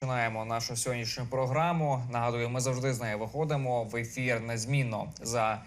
Починаємо нашу сьогоднішню програму. Нагадую, ми завжди з нею виходимо в ефір незмінно за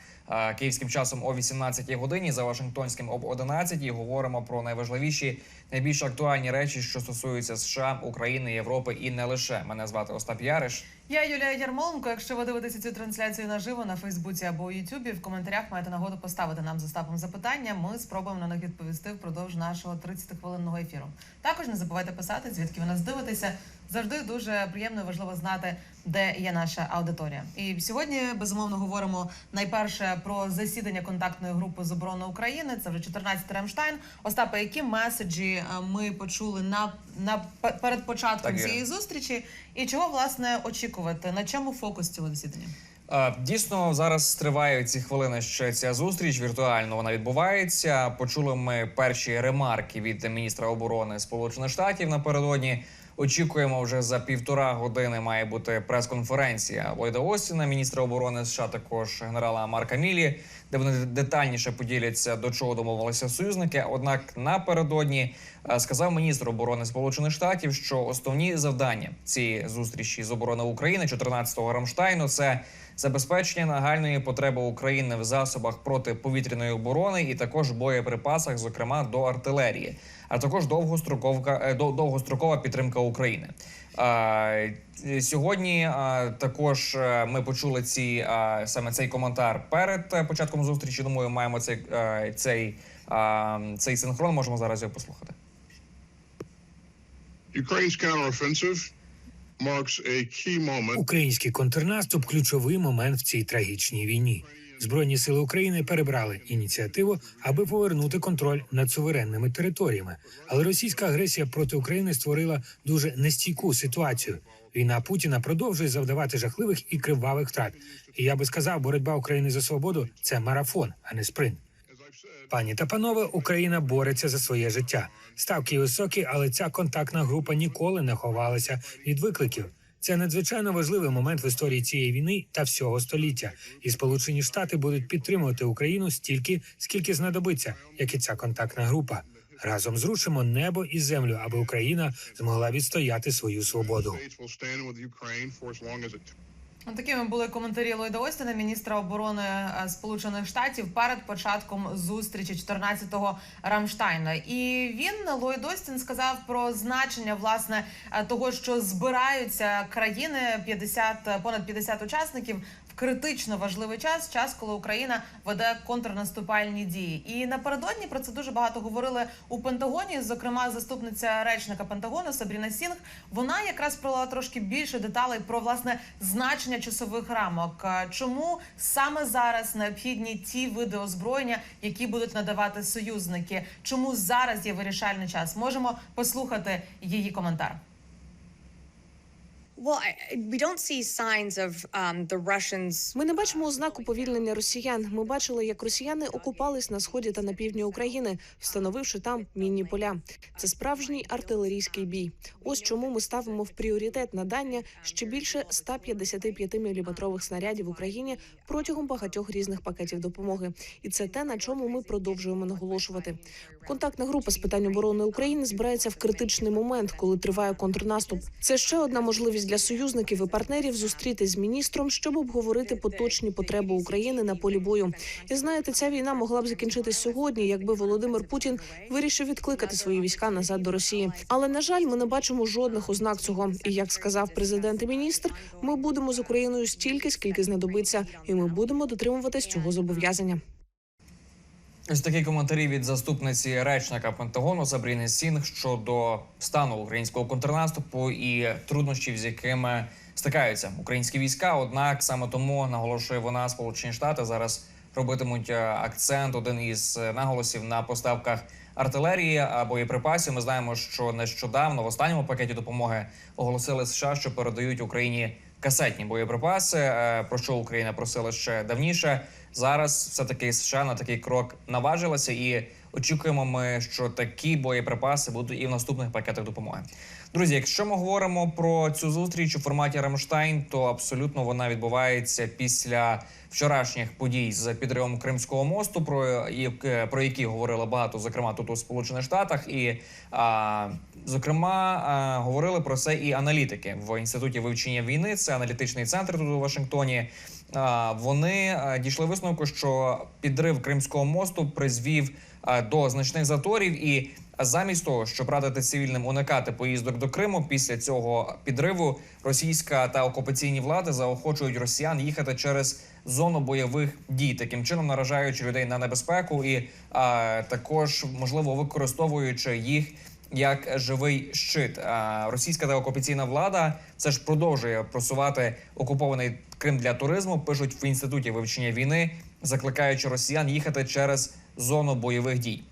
київським часом о 18 годині, за Вашингтонським об 11 говоримо про найважливіші, найбільш актуальні речі, що стосуються США, України, Європи і не лише. Мене звати Остап Яриш. Я Юлія Ярмоленко. Якщо ви дивитеся цю трансляцію наживо на Фейсбуці або Ютубі, в коментарях маєте нагоду поставити нам з Остапом запитання. Ми спробуємо на них відповісти впродовж нашого 30-хвилинного ефіру. Також не забувайте писати, звідки ви нас дивитеся. Завжди дуже приємно і важливо знати, де є наша аудиторія. І сьогодні безумовно говоримо найперше про засідання контактної групи з оборони України. Це вже 14 Рамштайн. Остапе, які меседжі е, ми почули на, на перед початком Так, цієї зустрічі, і чого власне очікувати? На чому фокус цього засідання? Е, Дійсно, зараз триває ці хвилини ще ця зустріч. Віртуально вона відбувається. Почули ми перші ремарки від міністра оборони Сполучених Штатів напередодні. Очікуємо вже за півтора години. Має бути прес-конференція Ллойда Остіна, міністра оборони США, також генерала Марка Мілі, де вони детальніше поділяться до чого домовилися союзники. Однак напередодні е, сказав міністр оборони Сполучених Штатів, що основні завдання цієї зустрічі з оборони України 14-го Рамштайну це забезпечення нагальної потреби України в засобах протиповітряної оборони і також боєприпасах, зокрема до артилерії, а також довгостроковка е, довгострокова підтримка України. Сьогодні також е, ми почули ці саме цей коментар перед е, початком зустрічі. Думаю, маємо цей, цей, цей синхрон. Можемо зараз його послухати. Ukraine's counteroffensive marks a key moment Український контрнаступ ключовий момент в цій трагічній війні. Збройні сили України перебрали ініціативу, аби повернути контроль над суверенними територіями. Але російська агресія проти України створила дуже нестійку ситуацію. Війна Путіна продовжує завдавати жахливих і кривавих втрат. І я би сказав, боротьба України за свободу це марафон, а не спринт. Пані та панове, Україна бореться за своє життя. Ставки високі, але ця контактна група ніколи не ховалася від викликів. Це надзвичайно важливий момент в історії цієї війни та всього століття. І Сполучені Штати будуть підтримувати Україну стільки, скільки знадобиться, як і ця контактна група. Разом зрушимо небо і землю, аби Україна змогла відстояти свою свободу. Ну, Такими були коментарі Ллойда Остіна, міністра оборони е, Сполучених Штатів, перед початком зустрічі 14-го Рамштайна. І він Ллойд Остін сказав про значення власне е, того, що збираються країни 50, е, понад 50 учасників критично важливий час, час, коли Україна веде контрнаступальні дії. І напередодні про це дуже багато говорили у Пентагоні. Зокрема, заступниця речника Пентагону Сабріна Сінг. Вона якраз провела трошки більше деталей про власне значення часових рамок. Чому саме зараз необхідні ті види озброєння, які будуть надавати союзники? Чому зараз є вирішальний час? Можемо послухати її коментар. Ми не бачимо ознак уповільнення росіян. Ми бачили, як росіяни окупались на сході та на півдні України, встановивши там мінні поля. Це справжній артилерійський бій. Ось чому ми ставимо в пріоритет надання ще більше 155 мм снарядів Україні протягом багатьох різних пакетів допомоги. І це те, на чому ми продовжуємо наголошувати. Контактна група з питань оборони України збирається в критичний момент, коли триває контрнаступ. Це ще одна можливість для союзників і партнерів зустрітись з міністром, щоб обговорити поточні потреби України на полі бою. І знаєте, ця війна могла б закінчитись сьогодні, якби Володимир Путін вирішив відкликати свої війська назад до Росії. Але на жаль, ми не бачимо жодних ознак цього. І як сказав президент і міністр, ми будемо з Україною стільки, скільки знадобиться, і ми будемо дотримуватись цього зобов'язання. Ось такі коментарі від заступниці речника Пентагону Сабріни Сінг щодо стану українського контрнаступу і труднощів, з якими стикаються українські війська. Однак саме тому наголошує вона, Сполучені Штати зараз робитимуть е, акцент. Один із е, наголосів на поставках артилерії а боєприпасів. Ми знаємо, що нещодавно в останньому пакеті допомоги оголосили США, що передають Україні касетні боєприпаси, е, про що Україна просила ще давніше. Зараз все таки США на такий крок наважилася, і очікуємо ми, що такі боєприпаси будуть і в наступних пакетах допомоги. Друзі, якщо ми говоримо про цю зустріч у форматі Рамштайн, то абсолютно вона відбувається після вчорашніх подій з підривом Кримського мосту, про про які говорили багато, зокрема тут у Сполучених Штатах, і а, зокрема а, говорили про це і аналітики в інституті вивчення війни. Це аналітичний центр тут у Вашингтоні. А, Вони дійшли висновку, що підрив Кримського мосту призвів до значних заторів і. Замість того, щоб радити цивільним уникати поїздок до Криму, після цього підриву російська та окупаційні влади заохочують росіян їхати через зону бойових дій, таким чином наражаючи людей на небезпеку і а, також можливо використовуючи їх як живий щит. А, російська та окупаційна влада це ж продовжує просувати окупований Крим для туризму. Пишуть в інституті вивчення війни, закликаючи росіян їхати через зону бойових дій.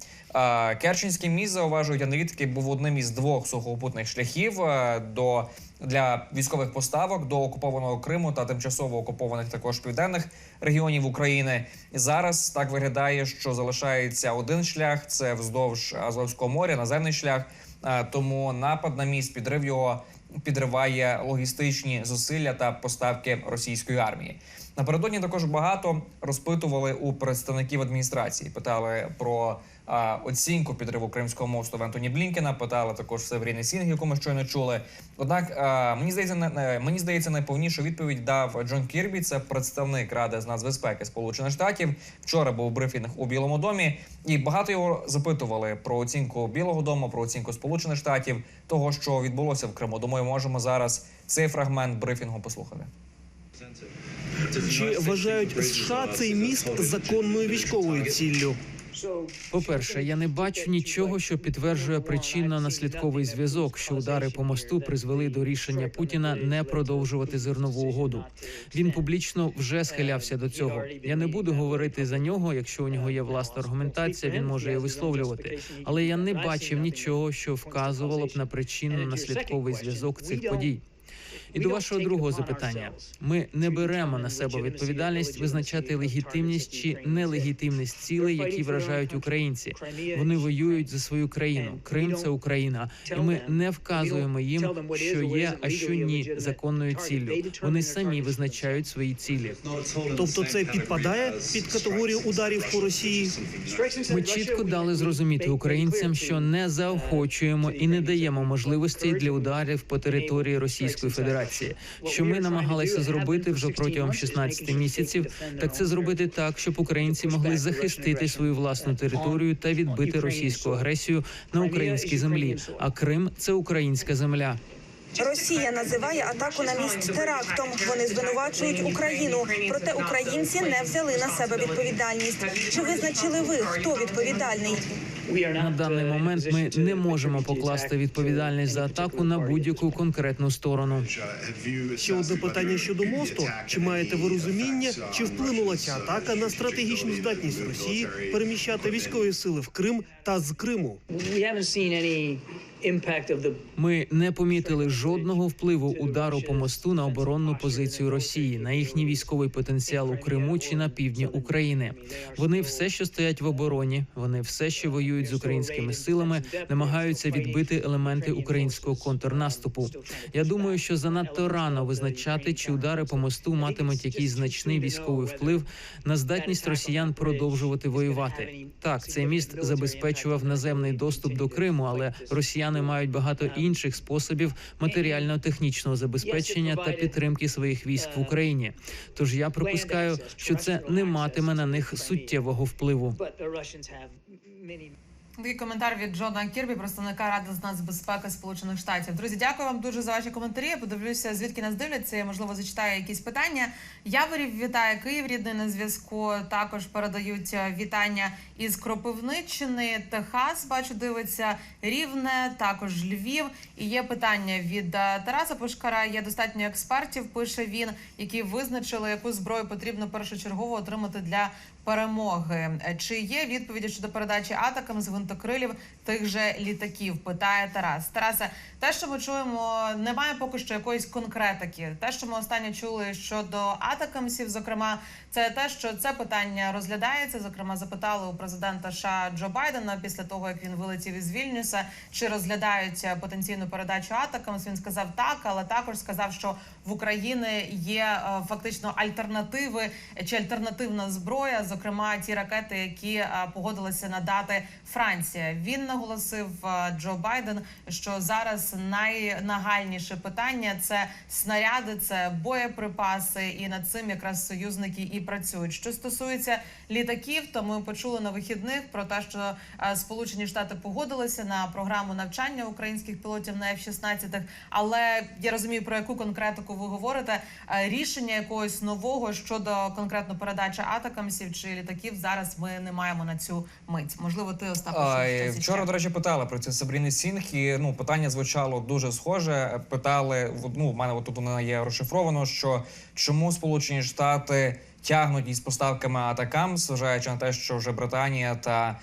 Керченський міст зауважують аналітики, був одним із двох сухопутних шляхів е, до для військових поставок до окупованого Криму та тимчасово окупованих також південних регіонів України. Зараз так виглядає, що залишається один шлях: це вздовж Азовського моря, наземний шлях. Е, Тому напад на міст, підрив його підриває логістичні зусилля та поставки російської армії. Напередодні також багато розпитували у представників адміністрації. Питали про оцінку підриву Кримського мосту в Ентоні Блінкена. Питали також Северіни Сінг, яку ми щойно чули. Однак мені здається, мені здається, найповнішу відповідь дав Джон Кірбі. Це представник Ради з нацбезпеки Сполучених Штатів. Вчора був брифінг у Білому домі, і багато його запитували про оцінку Білого Дому, про оцінку Сполучених Штатів, того, що відбулося в Криму. Думаю, можемо зараз цей фрагмент брифінгу послухати. Чи вважають США цей міст законною військовою ціллю? По-перше, я не бачу нічого, що підтверджує причинно-наслідковий зв'язок, що удари по мосту призвели до рішення Путіна не продовжувати зернову угоду. Він публічно вже схилявся до цього. Я не буду говорити за нього. Якщо у нього є власна аргументація, він може її висловлювати. Але я не бачив нічого, що вказувало б на причинно-наслідковий зв'язок цих подій. І до вашого другого запитання: ми не беремо на себе відповідальність визначати легітимність чи нелегітимність цілей, які вражають українці. Вони воюють за свою країну. Крим це Україна, і ми не вказуємо їм, що є, а що ні законною ціллю. Вони самі визначають свої цілі. Тобто це підпадає під категорію ударів по Росії? Ми чітко дали зрозуміти українцям, що не заохочуємо і не даємо можливостей для ударів по території Російської Федерації. Що ми намагалися зробити вже протягом 16 місяців, так це зробити так, щоб українці могли захистити свою власну територію та відбити російську агресію на українській землі. А Крим це українська земля. Росія називає атаку на міст терактом. Вони звинувачують Україну. Проте українці не взяли на себе відповідальність. Чи визначили ви, хто відповідальний? На даний момент ми не можемо покласти відповідальність за атаку на будь-яку конкретну сторону. Ще одне питання щодо мосту. Чи маєте ви розуміння, чи вплинула ця атака на стратегічну здатність Росії переміщати військові сили в Крим та з Криму? we haven't seen any impact of the Ми не помітили жодного впливу удару по мосту на оборонну позицію Росії, на їхній військовий потенціал у Криму чи на півдні України. Вони все, що стоять в обороні, вони все, що воюють з українськими силами, намагаються відбити елементи українського контрнаступу. Я думаю, що занадто рано визначати, чи удари по мосту матимуть якийсь значний військовий вплив на здатність росіян продовжувати воювати. Так, цей міст забезпечував наземний доступ до Криму, але росіяни мають багато інших способів матеріально-технічного забезпечення та підтримки своїх військ в Україні. Тож я припускаю, що це не матиме на них суттєвого впливу. Такий коментар від Джона Кірбі, представника Ради з нацбезпеки Сполучених Штатів. Друзі, дякую вам дуже за ваші коментарі. Я подивлюся, звідки нас дивляться. Я, можливо, зачитаю якісь питання. Яворів вітає Київ, рідний на зв'язку. Також передають е, вітання із Кропивниччини, Техас. Бачу, дивиться Рівне, також Львів. І є питання від е, Тараса Пушкара. Є достатньо експертів. Пише він, які визначили, яку зброю потрібно першочергово отримати для перемоги. Чи є відповіді щодо передачі атакам з гвинтокрилів тих же літаків? Питає Тарас. Тарасе, те, що ми чуємо, немає поки що якоїсь конкретики. Те, що ми останнє чули щодо атакамсів, зокрема, це те, що це питання розглядається. Зокрема, запитали у президента США Джо Байдена після того, як він вилетів із Вільнюса, чи розглядають е, потенційну передачу атакамс. Він сказав так, але також сказав, що в Україні є е, фактично альтернативи чи альтернативна зброя, зокрема ті ракети, які е, погодилася надати Франція. Він наголосив е, Джо Байден, що зараз найнагальніше питання це снаряди, це боєприпаси, і над цим якраз союзники і працюють. Що стосується літаків, то ми почули на вихідних про те, що е, Сполучені Штати погодилися на програму навчання українських пілотів на F-16, але я розумію про яку конкретику ви говорите. Е, Рішення якогось нового щодо конкретно передачі атакамсів чи літаків зараз ми не маємо на цю мить. Можливо, ти Остап, і вчора, до речі, питали про цю Сабріни Сінг, і ну питання звучало дуже схоже. Питали ну, в мене от тут воно є розшифровано, що чому Сполучені Штати тягнуть із поставками атакам, зважаючи на те, що вже Британія та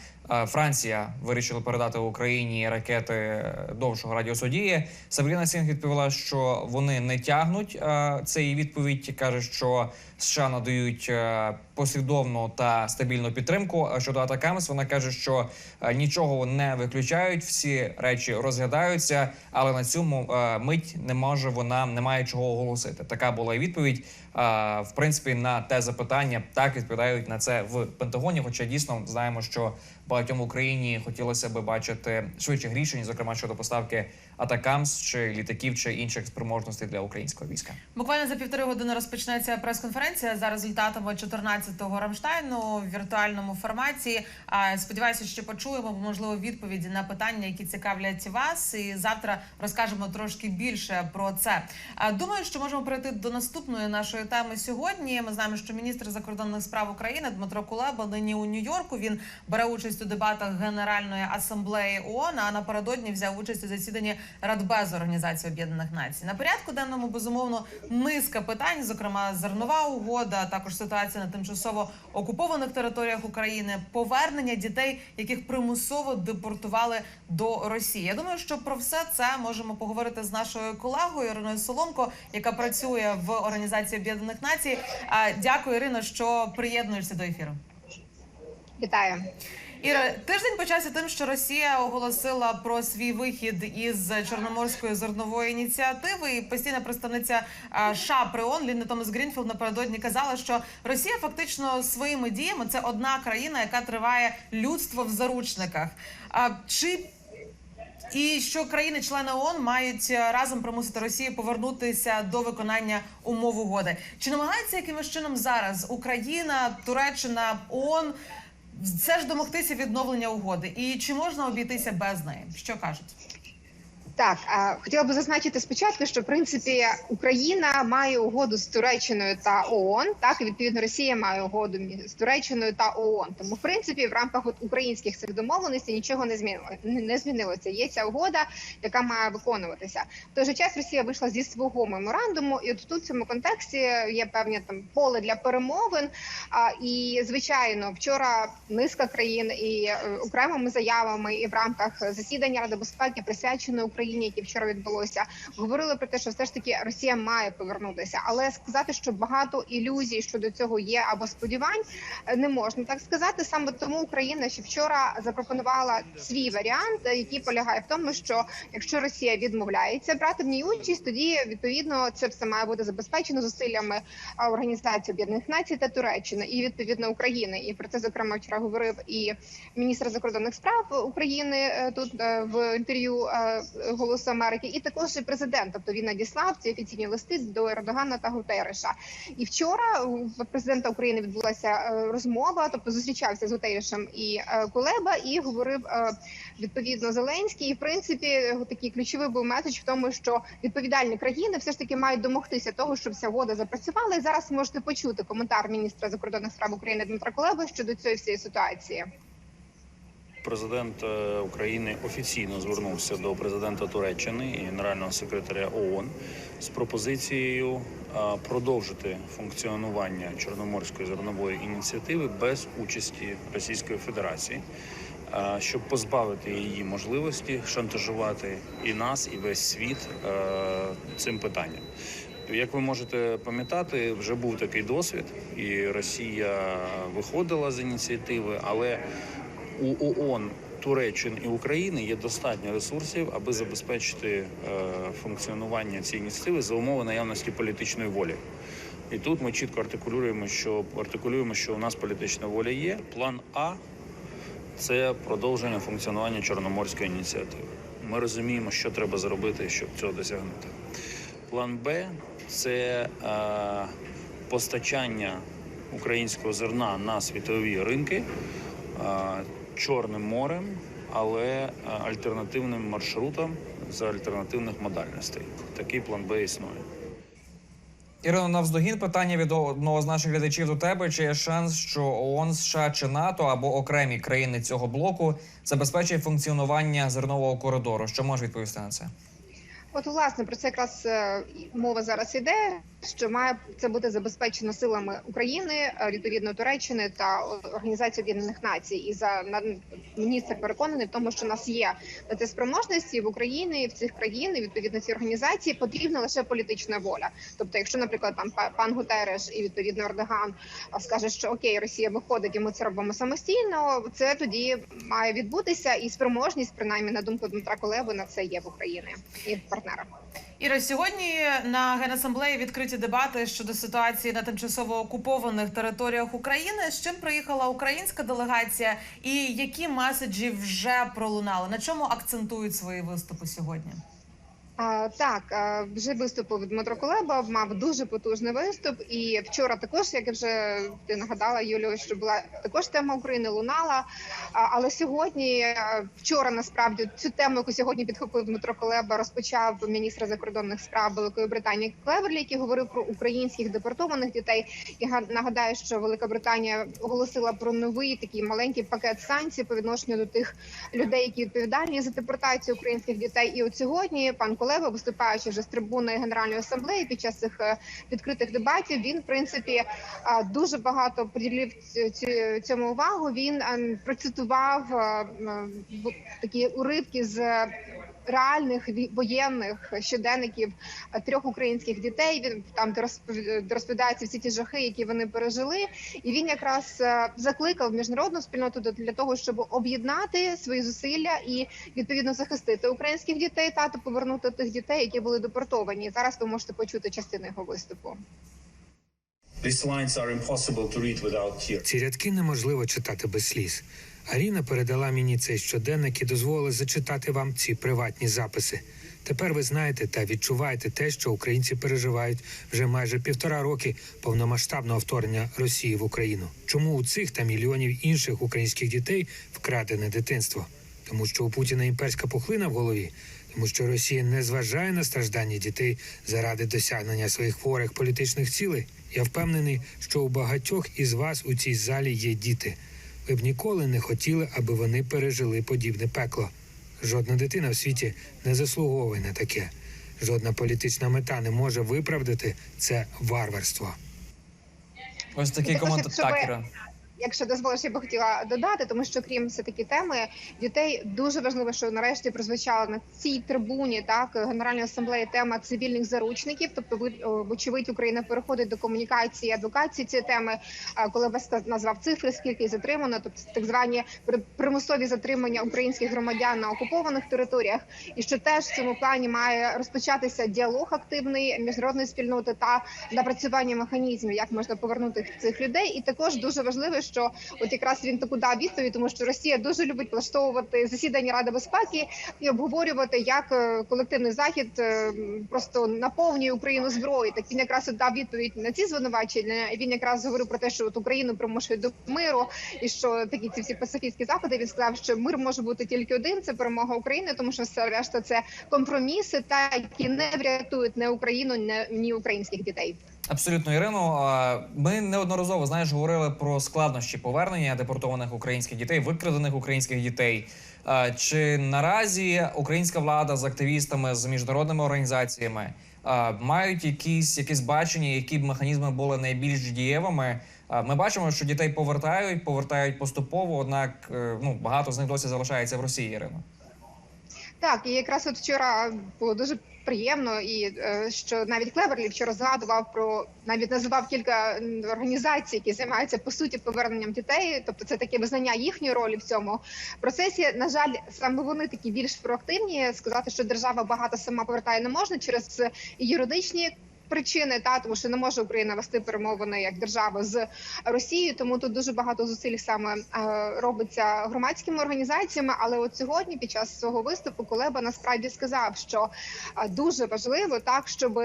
Франція вирішили передати Україні ракети е, довшого радіусу дії. Сабріна Сінг відповіла, що вони не тягнуть. Е, Це її відповідь каже, що США надають е, послідовну та стабільну підтримку. Щодо Атакамс, вона каже, що е, нічого не виключають, всі речі розглядаються, але на цьому е, мить не може вона не має чого оголосити. Така була і відповідь. Е, В принципі, на те запитання так відповідають на це в Пентагоні. Хоча дійсно знаємо, що багатьом в Україні хотілося би бачити швидших рішень, зокрема щодо поставки Атакамс чи літаків чи інших спроможностей для українського війська. Буквально за півтори години розпочнеться прес-конференція за результатами 14-го Рамштайну в віртуальному форматі. Сподіваюся, що почуємо можливо відповіді на питання, які цікавлять вас. І завтра розкажемо трошки більше про це. Думаю, що можемо перейти до наступної нашої теми сьогодні. Ми знаємо, що міністр закордонних справ України Дмитро Кулеба нині у Нью-Йорку. Він бере участь у дебатах Генеральної асамблеї ООН, А напередодні взяв участь у засіданні Радбезу Організації Об'єднаних Націй. На порядку денному безумовно низка питань, зокрема зернова угода, також ситуація на тимчасово окупованих територіях України, повернення дітей, яких примусово депортували до Росії. Я думаю, що про все це можемо поговорити з нашою колегою Іриною Соломко, яка працює в Організації Об'єднаних Націй. А, Дякую, Ірино, що приєднуєшся до ефіру. Вітаю. Іра, тиждень почався тим, що Росія оголосила про свій вихід із Чорноморської зернової ініціативи. І постійна представниця США при ООН Лінда Томас Грінфілд напередодні казала, що Росія фактично своїми діями це одна країна, яка триває людство в заручниках. А чи і що країни-члени ООН мають разом примусити Росію повернутися до виконання умов угоди? Чи намагається якимось чином зараз Україна, Туреччина, ООН все ж домогтися відновлення угоди? І чи можна обійтися без неї? Що кажуть? Так, хотіла би зазначити спочатку, що в принципі Україна має угоду з Туреччиною та ООН, так і відповідно Росія має угоду з Туреччиною та ООН. Тому, в принципі, в рамках от українських цих домовленостей нічого не змінило не змінилося. Є ця угода, яка має виконуватися. В той же час Росія вийшла зі свого меморандуму, і от тут в цьому контексті є певні там поле для перемовин. А, і звичайно, вчора низка країн і е, окремими заявами, і в рамках засідання Ради безпеки присвяченої Україні, яке вчора відбулося, говорили про те, що все ж таки Росія має повернутися, але сказати, що багато ілюзій щодо цього є або сподівань, е, не можна так сказати. Саме тому Україна ще вчора запропонувала свій варіант, е, який полягає в тому, що якщо Росія відмовляється брати в ній участь, тоді відповідно це все має бути забезпечено зусиллями Організації Об'єднаних Націй та Туреччини і відповідно України. І про це зокрема вчора говорив і міністр закордонних справ України е, тут в інтерв'ю е, Голосу Америки, і також і президент. Тобто він надіслав ці офіційні листи до Ердогана та Гутерреша. І вчора в президента України відбулася е, розмова, тобто зустрічався з Гутеррешем і е, Кулеба, і говорив е, відповідно Зеленський. І в принципі такий ключовий був меседж в тому, що відповідальні країни все ж таки мають домогтися того, щоб ця угода запрацювала. І зараз можете почути коментар міністра закордонних справ України Дмитра Кулеби щодо цієї всієї ситуації. Президент е, України офіційно звернувся до президента Туреччини і генерального секретаря ООН з пропозицією е, продовжити функціонування Чорноморської зернової ініціативи без участі Російської Федерації. е, щоб позбавити її можливості шантажувати і нас, і весь світ цим питанням. Як ви можете пам'ятати, вже був такий досвід, і Росія виходила з ініціативи, але у ООН Туреччини і України є достатньо ресурсів, аби забезпечити е, функціонування цієї ініціативи за умови наявності політичної волі. І тут ми чітко артикулюємо, що артикулюємо, що у нас політична воля є. План А це продовження функціонування Чорноморської ініціативи. Ми розуміємо, що треба зробити, щоб цього досягнути. План Б це е, постачання українського зерна на світові ринки е, Чорним морем, але е, альтернативним маршрутом за альтернативних модальностей. Такий план Б існує. Ірино, навздогін питання від одного з наших глядачів до тебе: чи є шанс, що ООН, США чи НАТО або окремі країни цього блоку забезпечить функціонування зернового коридору? Що можеш відповісти на це? От власне про це якраз е, мова зараз іде. Що має це бути забезпечено силами України, е, відповідно Туреччини та Організації Об'єднаних Націй. І за на міністр переконаний в тому, що у нас є на це спроможності в Україні в цих країн, відповідно ці організації потрібна лише політична воля. Тобто, якщо, наприклад, там па- пан Гутереш і відповідно Ердоган а, скаже, що окей, Росія виходить, і ми це робимо самостійно. Це тоді має відбутися, і спроможність, принаймні на думку Дмитра Колеби, на це є в Україні і партнера. Іра, сьогодні на генасамблеї відкриті дебати щодо ситуації на тимчасово окупованих територіях України. З чим приїхала українська делегація, і які меседжі вже пролунали? На чому акцентують свої виступи сьогодні? Так, вже виступив Дмитро Колеба, мав дуже потужний виступ. І вчора також, як я вже ти нагадала, Юлію, що була також тема України лунала. Але сьогодні, вчора насправді цю тему, яку сьогодні підхопив Дмитро Колеба, розпочав міністр закордонних справ Великої Британії Клеверлі, який говорив про українських депортованих дітей. Га- нагадаю, що Велика Британія оголосила про новий такий маленький пакет санкцій по відношенню до тих людей, які відповідальні за депортацію українських дітей. І от сьогодні пан Колеба, виступаючи вже з трибуни Генеральної асамблеї під час цих е, відкритих дебатів, він в принципі дуже багато приділив ць- ць- цьому увагу. Він ем, процитував е, такі уривки з. Реальних воєнних щоденників е, трьох українських дітей. Він там де розпов- розповідаються всі ті жахи, які вони пережили, і він якраз е, закликав міжнародну спільноту до- для того, щоб об'єднати свої зусилля і відповідно захистити українських дітей та повернути тих дітей, які були депортовані. Зараз ви можете почути частину його виступу. Ці рядки неможливо читати без сліз. Аріна передала мені цей щоденник і дозволила зачитати вам ці приватні записи. Тепер ви знаєте та відчуваєте те, що українці переживають вже майже півтора роки повномасштабного вторгнення Росії в Україну. Чому у цих та мільйонів інших українських дітей вкрадене дитинство? Тому що у Путіна імперська пухлина в голові, тому що Росія не зважає на страждання дітей заради досягнення своїх хворих політичних цілей. Я впевнений, що у багатьох із вас у цій залі є діти. Ви б ніколи не хотіли, аби вони пережили подібне пекло. Жодна дитина в світі не заслуговує на таке. Жодна політична мета не може виправдати це варварство. Ось такий команд коментар. Якщо дозволиш, я би хотіла додати, тому що крім все таки теми дітей, дуже важливо, що нарешті прозвучала на цій трибуні так Генеральної асамблеї тема цивільних заручників. Тобто, ви вочевидь, Україна переходить до комунікації, адвокації цієї теми, коли вас назвав цифри, скільки затримано, тобто так звані при- примусові затримання українських громадян на окупованих територіях, і що теж в цьому плані має розпочатися діалог активний міжнародної спільноти та напрацювання механізмів, як можна повернути цих людей. І також дуже важливо, що от якраз він таку дав відповідь, тому що Росія дуже любить влаштовувати засідання Ради безпеки і обговорювати, як е, колективний захід е, просто наповнює Україну зброєю. Так він якраз дав відповідь на ці звинувачення. Він якраз говорив про те, що от Україну примушують до миру, і що такі ці всі пацифістські заходи. Він сказав, що мир може бути тільки один це перемога України, тому що все решта це компроміси, та які не врятують не Україну, не ні українських дітей. Абсолютно, Ірино. Ми неодноразово знаєш говорили про складнощі повернення депортованих українських дітей, викрадених українських дітей. Чи наразі українська влада з активістами з міжнародними організаціями мають якісь якісь бачення, які б механізми були найбільш дієвими Ми бачимо, що дітей повертають, повертають поступово однак е, ну багато з них досі залишається в Росії. Ірино. Так, і якраз от вчора було дуже приємно, і е, що навіть Клеверлі вчора згадував про навіть називав кілька організацій, які займаються по суті поверненням дітей. Тобто, це таке визнання їхньої ролі в цьому процесі. На жаль, саме вони такі більш проактивні. Сказати, що держава багато сама повертає не можна через юридичні. Причини та тому, що не може Україна вести перемовини як держава з Росією, тому тут дуже багато зусиль саме е, робиться громадськими організаціями. Але от сьогодні, під час свого виступу, Кулеба насправді сказав, що е, дуже важливо так, щоб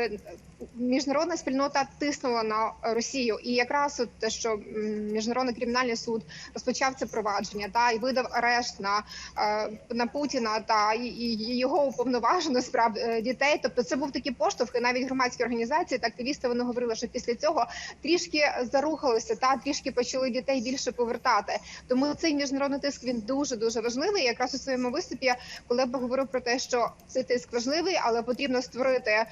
міжнародна спільнота тиснула на Росію, і якраз от те, що міжнародний кримінальний суд розпочав це провадження, та і видав арешт на, е, на Путіна та і, його уповноважено справ дітей. Тобто, це був такий поштовх, і навіть громадські організації та активісти вони говорили, що після цього трішки зарухалися та трішки почали дітей більше повертати. Тому цей міжнародний тиск він дуже дуже важливий. Якраз у своєму виступі, коли б говорив про те, що цей тиск важливий, але потрібно створити, е,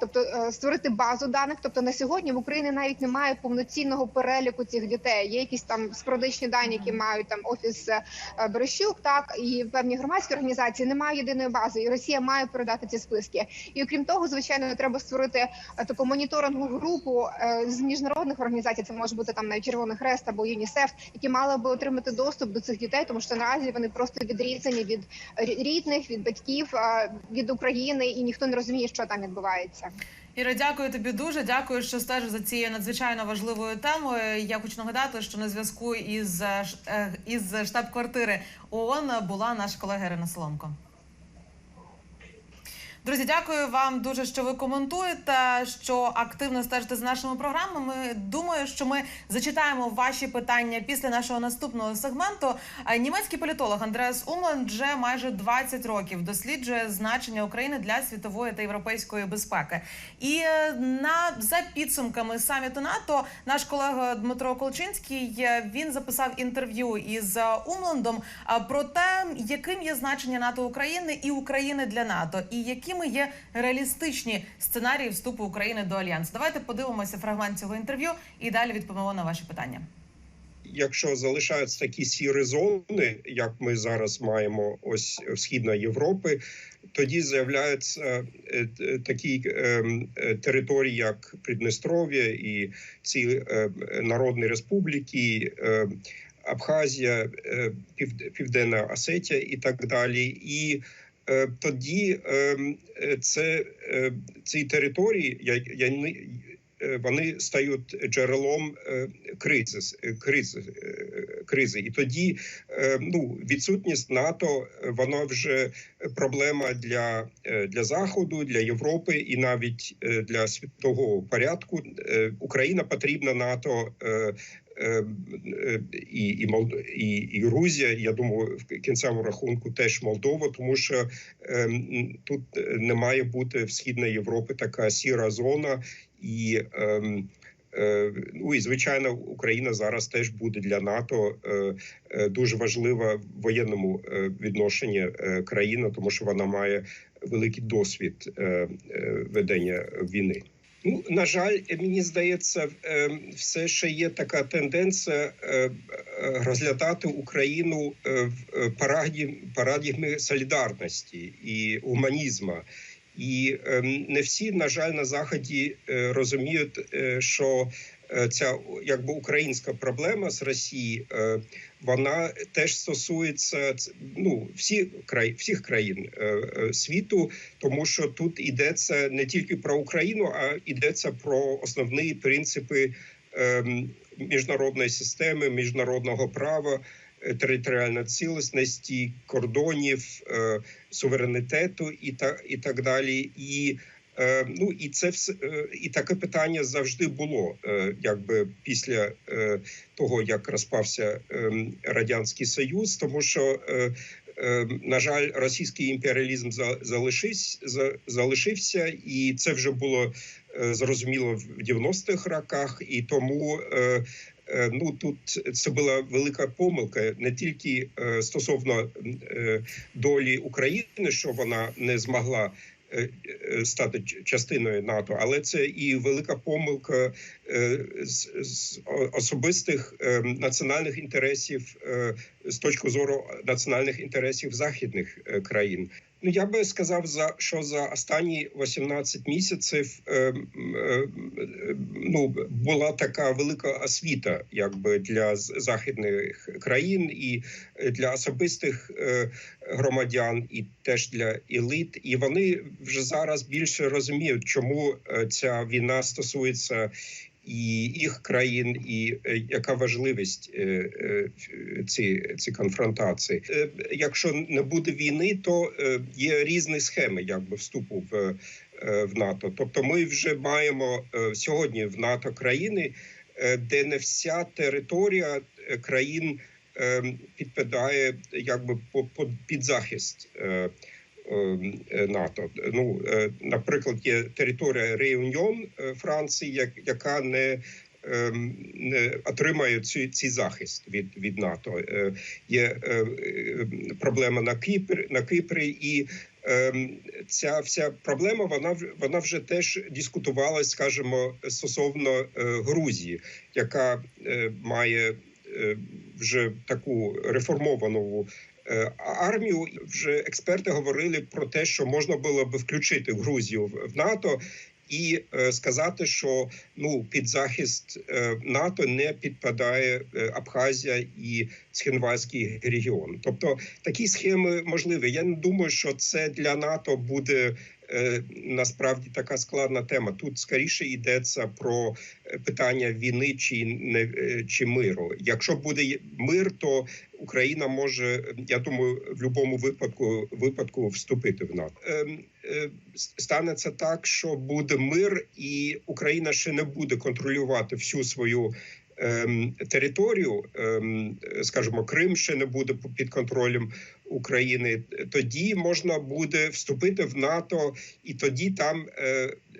тобто е, створити базу даних. Тобто на сьогодні в Україні навіть немає повноцінного переліку цих дітей. Є якісь там спорадичні дані, які мають там офіс е, Берещук, так і певні громадські організації. Немає єдиної бази, і Росія має передати ці списки. І окрім того, звичайно, треба створити таку моніторингову групу е, з міжнародних організацій. Це може бути там навіть Червоний Хрест або ЮНІСЕФ, які мали би отримати доступ до цих дітей, тому що наразі вони просто відрізані від рідних, від батьків, е, від України, і ніхто не розуміє, що там відбувається. Іра, дякую тобі дуже. Дякую, що стежиш за цією надзвичайно важливою темою. Я хочу нагадати, що на зв'язку із, е, е, із штаб-квартири ООН була наша колега Ірина Соломко. Друзі, дякую вам дуже, що ви коментуєте, що активно стежите за нашими програмами. Думаю, що ми зачитаємо ваші питання після нашого наступного сегменту. Німецький політолог Андреас Умланд вже майже 20 років досліджує значення України для світової та європейської безпеки. І е, на за підсумками саміту НАТО, наш колега Дмитро Колчинський е, він записав інтерв'ю із е, Умландом про те, яким є значення НАТО України і України для НАТО, і якими є реалістичні сценарії вступу України до альянсу. Давайте подивимося фрагмент цього інтерв'ю і далі відповімо на ваші питання. якщо залишаються такі сірі зони, як ми зараз маємо ось в східної Європи, тоді з'являються е, е, такі е, е, території, як Приднестров'я і ці народні республіки. Абхазія, Пів- Південна Осетія і так далі. І тоді е, е, це е, ці території, я, я е, вони стають джерелом е, кризи, е, кризи, е, кризи. І тоді е, ну, відсутність НАТО е, вона вже проблема для, е, для Заходу, для Європи і навіть е, для світового порядку. Е, Україна потрібна НАТО. Е, е, І, і, Молд- і, і Грузія, я думаю, в кінцевому рахунку теж Молдова, тому що е, тут е, не має бути в східної Європи така сіра зона, і ем, е, ну і звичайно, Україна зараз теж буде для НАТО дуже важлива в воєнному відношенні країна, тому що вона має великий досвід ведення війни. Ну на жаль, мені здається, е, все ще є така тенденція е, е, розглядати Україну е, в параді парадігми солідарності і гуманізму. І е, не всі, на жаль, на заході розуміють, що ця якби українська проблема з Росії, е, вона теж стосується ну всі край всіх країн е, е, світу, тому що тут йдеться не тільки про Україну, а йдеться про основні принципи міжнародної системи, міжнародного права, е, територіальної цілісності, кордонів, е, суверенітету і та і так далі. І е, ну і це все е, і таке питання завжди було, е, якби після е, того як розпався е, радянський союз, тому що. Е, е, на жаль, російський імперіалізм за- залишився, і це вже було е, зрозуміло в 90-х роках, і тому е, е, ну тут це була велика помилка не тільки е, стосовно е, долі України, що вона не змогла е, е, стати ч- частиною НАТО, але це і велика помилка е, з, особистих е, національних інтересів е, з точки зору національних інтересів західних е, країн. Ну я би сказав за що за останні 18 місяців е, е, ну була така велика освіта, якби для західних країн і для особистих е, громадян, і теж для еліт. І вони вже зараз більше розуміють, чому е, ця війна стосується. І їх країн, і е, яка важливість е, е, ці, ці конфронтації. Якщо не буде війни, то є різні схеми якби вступу в, в НАТО. Тобто, ми вже маємо сьогодні в НАТО країни, де не вся територія країн е, підпадає якби під захист. Ем, е, НАТО. Ну, е, наприклад, є територія Реюньон Франції, як, яка не, ем, не отримає цю ці захист від, від НАТО. Е, Є проблема на Кіпр, на Кипрі і. ем, Ця вся проблема вона вона вже теж дискутувалась, скажімо, стосовно Грузії, яка має вже таку реформовану армію. Вже експерти говорили про те, що можна було би включити Грузію в НАТО. І е, сказати, що ну під захист е, НАТО не підпадає е, Абхазія і Цхенвальський регіон. Тобто такі схеми можливі. Я не думаю, що це для НАТО буде е, насправді така складна тема. Тут скоріше йдеться про е, питання війни чи не е, чи миру. Якщо буде мир, то Україна може, я думаю, в будь-якому випадку випадку вступити в НАТО. Ем, е, Станеться так, що буде мир, і Україна ще не буде контролювати всю свою. ем, Територію, ем, скажімо, Крим ще не буде під контролем України. Тоді можна буде вступити в НАТО, і тоді там е,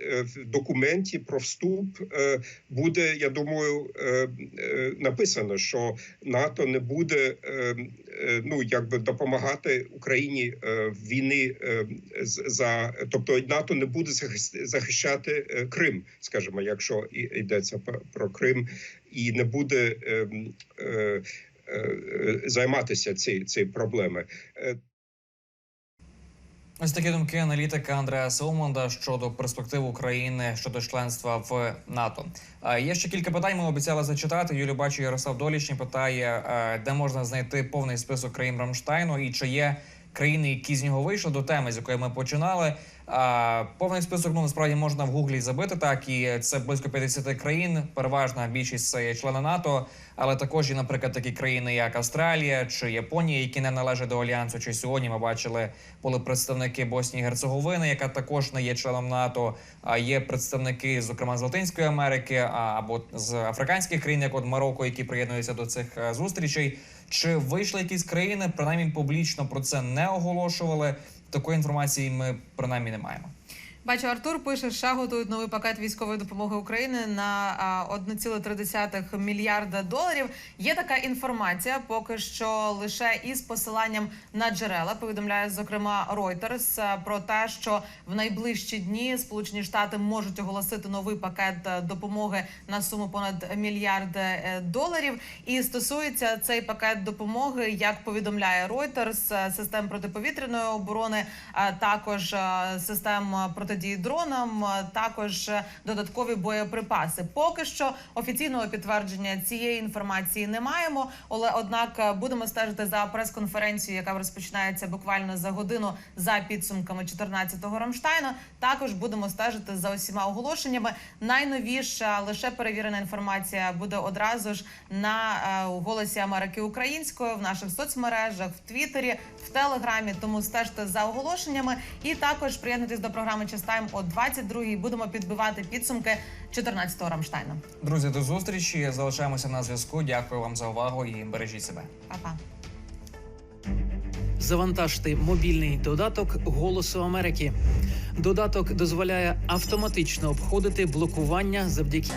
е, в документі про вступ е, буде, я думаю, написано, що НАТО не буде ну якби допомагати Україні в війни з- за тобто НАТО не буде захищати Крим, скажімо, якщо йдеться про- Крим, і не буде е, е, е, займатися ці, ці проблеми. Е, Ось такі думки аналітика Андреа Саумонда щодо перспектив України щодо членства в НАТО. А Є ще кілька питань. Ми обіцяли зачитати. Юлю бачу, Ярослав Долічний питає, е, де можна знайти повний список країн Рамштайну і чи є країни, які з нього вийшли до теми, з якої ми починали. Повний список ну насправді можна в гуглі забити. Так і це близько 50 країн. Переважна більшість це є члени НАТО, але також і, наприклад, такі країни, як Австралія чи Японія, які не належать до альянсу. Чи сьогодні ми бачили були представники Боснії і Герцеговини, яка також не є членом НАТО. А є представники, зокрема з Латинської Америки, або з африканських країн, як от Марокко, які приєднуються до цих е, зустрічей. Чи вийшли якісь країни, принаймні публічно про це не оголошували? Такої інформації ми принаймні не маємо. Бачу, Артур пише, що готують новий пакет військової допомоги України на а, 1,3 мільярда доларів. Є така інформація, поки що лише із посиланням на джерела. Повідомляє зокрема Reuters про те, що в найближчі дні Сполучені Штати можуть оголосити новий пакет допомоги на суму понад мільярд е, доларів. І стосується цей пакет допомоги, як повідомляє Reuters, е, систем протиповітряної оборони, а також е, систем протидії дронам, е, також е, додаткові боєприпаси. Поки що офіційного підтвердження цієї інформації не маємо, але однак е, будемо стежити за прес-конференцією, яка розпочинається буквально за годину за підсумками 14-го Рамштайна. Також будемо стежити за усіма оголошеннями. Найновіша лише перевірена інформація буде одразу ж на е, голосі Америки українською в наших соцмережах, в Твіттері, в Телеграмі. Тому стежте за оголошеннями і також приєднуйтесь до програми Частайм о 22-й. Будемо підбивати підсумки 14-го Рамштайна. Друзі, до зустрічі. Залишаємося на зв'язку. Дякую вам за увагу і бережіть себе. Па-па. Завантажте мобільний додаток Голосу Америки. Додаток дозволяє автоматично обходити блокування завдяки.